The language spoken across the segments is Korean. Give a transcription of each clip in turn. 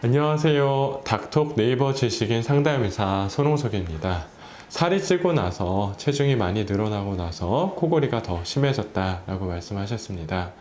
안녕하세요. 닥톡 네이버 지식인 상담의사 손홍석입니다. 살이 찌고 나서 체중이 많이 늘어나고 나서 코골이가 더 심해졌다라고 말씀하셨습니다.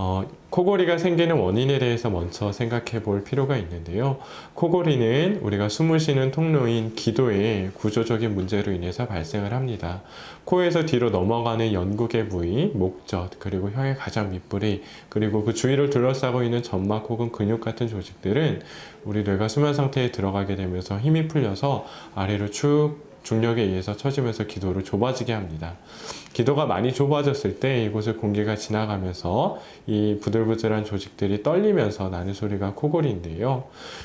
어, 코골이가 생기는 원인에 대해서 먼저 생각해 볼 필요가 있는데요. 코골이는 우리가 숨을 쉬는 통로인 기도의 구조적인 문제로 인해서 발생을 합니다. 코에서 뒤로 넘어가는 연국의 부위, 목젖, 그리고 혀의 가장 밑부리, 그리고 그 주위를 둘러싸고 있는 점막 혹은 근육 같은 조직들은 우리 뇌가 수면 상태에 들어가게 되면서 힘이 풀려서 아래로 축 중력에 의해서 처지면서 기도를 좁아지게 합니다. 기도가 많이 좁아졌을 때 이곳을 공기가 지나가면서 이 부들부들한 조직들이 떨리면서 나는 소리가 코골이인데요.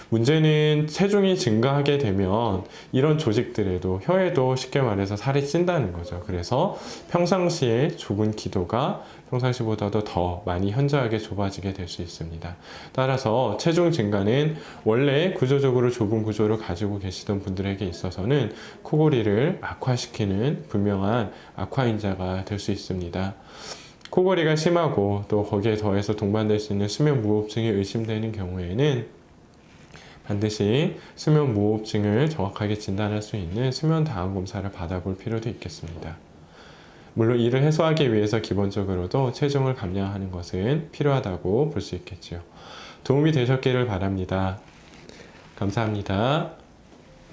문제는 체중이 증가하게 되면 이런 조직들에도 혀에도 쉽게 말해서 살이 찐다는 거죠. 그래서 평상시에 좁은 기도가 평상시보다도 더 많이 현저하게 좁아지게 될 수 있습니다. 따라서 체중 증가는 원래 구조적으로 좁은 구조를 가지고 계시던 분들에게 있어서는 코골 이를 악화시키는 분명한 악화인자가 될 수 있습니다. 코골이가 심하고 또 거기에 더해서 동반될 수 있는 수면 무호흡증이 의심되는 경우에는 반드시 수면 무호흡증을 정확하게 진단할 수 있는 수면 다음 검사를 받아볼 필요도 있겠습니다. 물론 이를 해소하기 위해서 기본적으로도 체중을 감량하는 것은 필요하다고 볼 수 있겠죠. 도움이 되셨기를 바랍니다. 감사합니다.